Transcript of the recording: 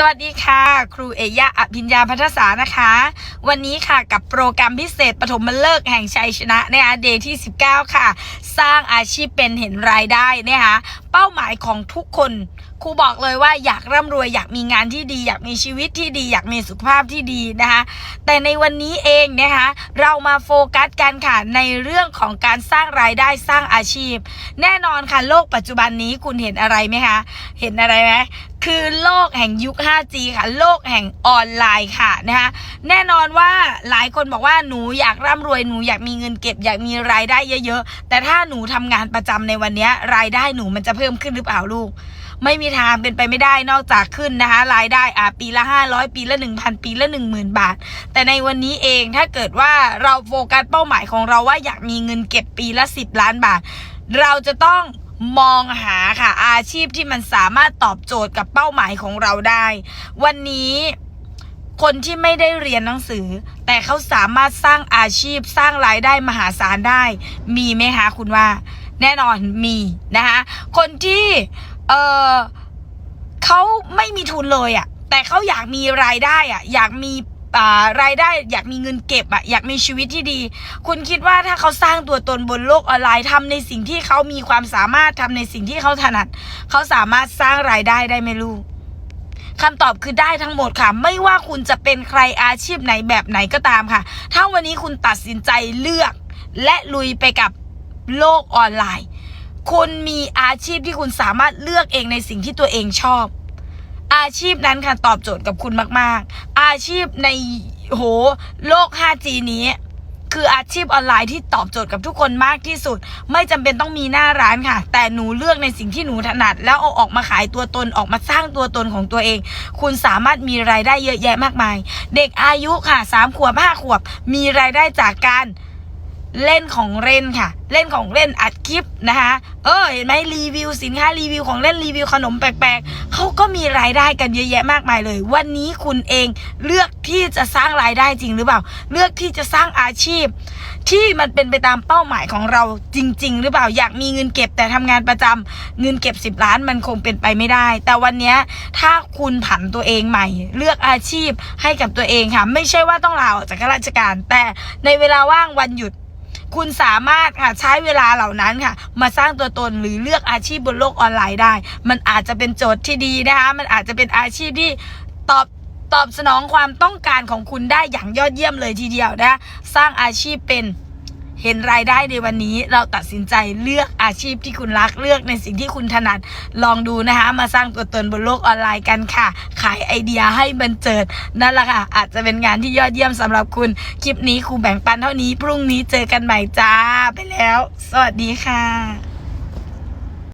สวัสดีค่ะ ครูเอยะอภิญญาพัฒษานะคะ วันนี้ค่ะกับโปรแกรมพิเศษปฐมฤกษ์แห่งชัยชนะนะคะเดย์ที่ 19 ค่ะ สร้างอาชีพเป็นเห็นรายได้นะคะเป้าหมายของทุกคนครูบอกเลยว่าอยากร่ำรวยอยากมีงานที่ดี อยากมีชีวิตที่ดี อยากมีสุขภาพที่ดีนะคะแต่ในวันนี้เองนะคะเรามาโฟกัสกันค่ะในเรื่องของการสร้างรายได้สร้างอาชีพ แน่นอนค่ะโลกปัจจุบันนี้คุณเห็นอะไรไหมคะเห็นอะไรไหม คือโลกแห่งยุค 5G ค่ะ โลกแห่งออนไลน์ค่ะนะคะแน่นอนว่าหลายคนบอกว่าหนูอยากร่ำรวยหนูอยากมีเงินเก็บ อยากมีรายได้เยอะๆ แต่ถ้าหนูทำงานประจำในวันนี้รายได้หนูมันจะเพิ่มขึ้นหรือเปล่าลูก ไม่มีทางเป็นไปไม่ได้นอกจากขึ้นนะคะรายได้อะปีละ 500 ปีละ 1,000 ปีละ 10,000 บาท แต่ในวันนี้เองถ้าเกิดว่าเราโฟกัสเป้าหมายของเราว่าอยากมีเงินเก็บปีละ 10 ล้านบาท เราจะต้อง มองหาค่ะ อาชีพที่มันสามารถตอบโจทย์กับเป้าหมายของเราได้ วันนี้คนที่ไม่ได้เรียนหนังสือ แต่เขาสามารถสร้างอาชีพสร้างรายได้มหาศาลได้ มีไหมคะคุณว่า แน่นอนมีนะคะคนที่เออเขาไม่มีทุนเลยอะ่ะ แต่เขาอยากมีรายได้อะ่ะ อยากมี รายได้อยากมีเงินเก็บอะ่ะอยากมีชีวิตที่ดี คุณคิดว่าถ้าเขาสร้างตัวตนบนโลกออนไลน์ทำในสิ่งที่เขามีความสามารถทำในสิ่งที่เขาถนัด เขาสามารถสร้างรายได้ได้ไหมลูกคำตอบคือได้ทั้งหมดค่ะ ไม่ว่าคุณจะเป็นใครอาชีพไหนแบบไหนก็ตามค่ะ ถ้าวันนี้คุณตัดสินใจเลือก และลุยไปกับโลกออนไลน์ คุณมีอาชีพที่คุณสามารถเลือกเองในสิ่งที่ตัวเองชอบ อาชีพนั้นค่ะตอบโจทย์กับคุณมาก ๆ อาชีพในโหโลก 5G นี้ คืออาชีพออนไลน์ที่ตอบโจทย์กับทุกคนมากที่สุด ไม่จำเป็นต้องมีหน้าร้านค่ะ แต่หนูเลือกในสิ่งที่หนูถนัด แล้วเอาออกมาขายตัวตนออกมาสร้างตัวตนของตัวเอง คุณสามารถมีรายได้เยอะแยะมากมาย เด็กอายุค่ะสามขวบห้าขวบ มีรายได้จากการ เล่นของเล่นค่ะ เล่นของเล่นอัดคลิปนะคะ เออ เห็นไหมรีวิวสินค้ารีวิวของเล่นรีวิวขนมแปลกๆเขาก็มีรายได้กันเยอะแยะมากมายเลย วันนี้คุณเองเลือกที่จะสร้างรายได้จริงหรือเปล่า เลือกที่จะสร้างอาชีพ ที่มันเป็นไปตามเป้าหมายของเราจริง ๆ หรือเปล่าอยากมีเงินเก็บแต่ทำงานประจำเงินเก็บ 10 ล้านมันคงเป็นไปไม่ได้ แต่วันนี้ถ้าคุณผันตัวเองใหม่ เลือกอาชีพให้กับตัวเองค่ะ ไม่ใช่ว่าต้องลาออกจากราชการ แต่ในเวลาว่างวันหยุด คุณสามารถค่ะใช้เวลาเหล่านั้นค่ะ มาสร้างตัวตนหรือเลือกอาชีพบนโลกออนไลน์ได้ มันอาจจะเป็นโจทย์ที่ดีนะคะมันอาจจะเป็นอาชีพที่ตอบตอบสนองความต้องการของคุณได้อย่างยอดเยี่ยมเลยทีเดียวนะสร้างอาชีพเป็น เห็นรายได้ในวันนี้เราตัดสินใจเลือกอาชีพที่คุณรักเลือกในสิ่งที่คุณถนัดลองดูนะคะ มาสร้างตัวตนบนโลกออนไลน์กันค่ะ ขายไอเดียให้บันเจิดนั่นแหละค่ะ อาจจะเป็นงานที่ยอดเยี่ยมสำหรับคุณ คลิปนี้ครูแบ่งปันเท่านี้ พรุ่งนี้เจอกันใหม่จ้าไปแล้ว สวัสดีค่ะ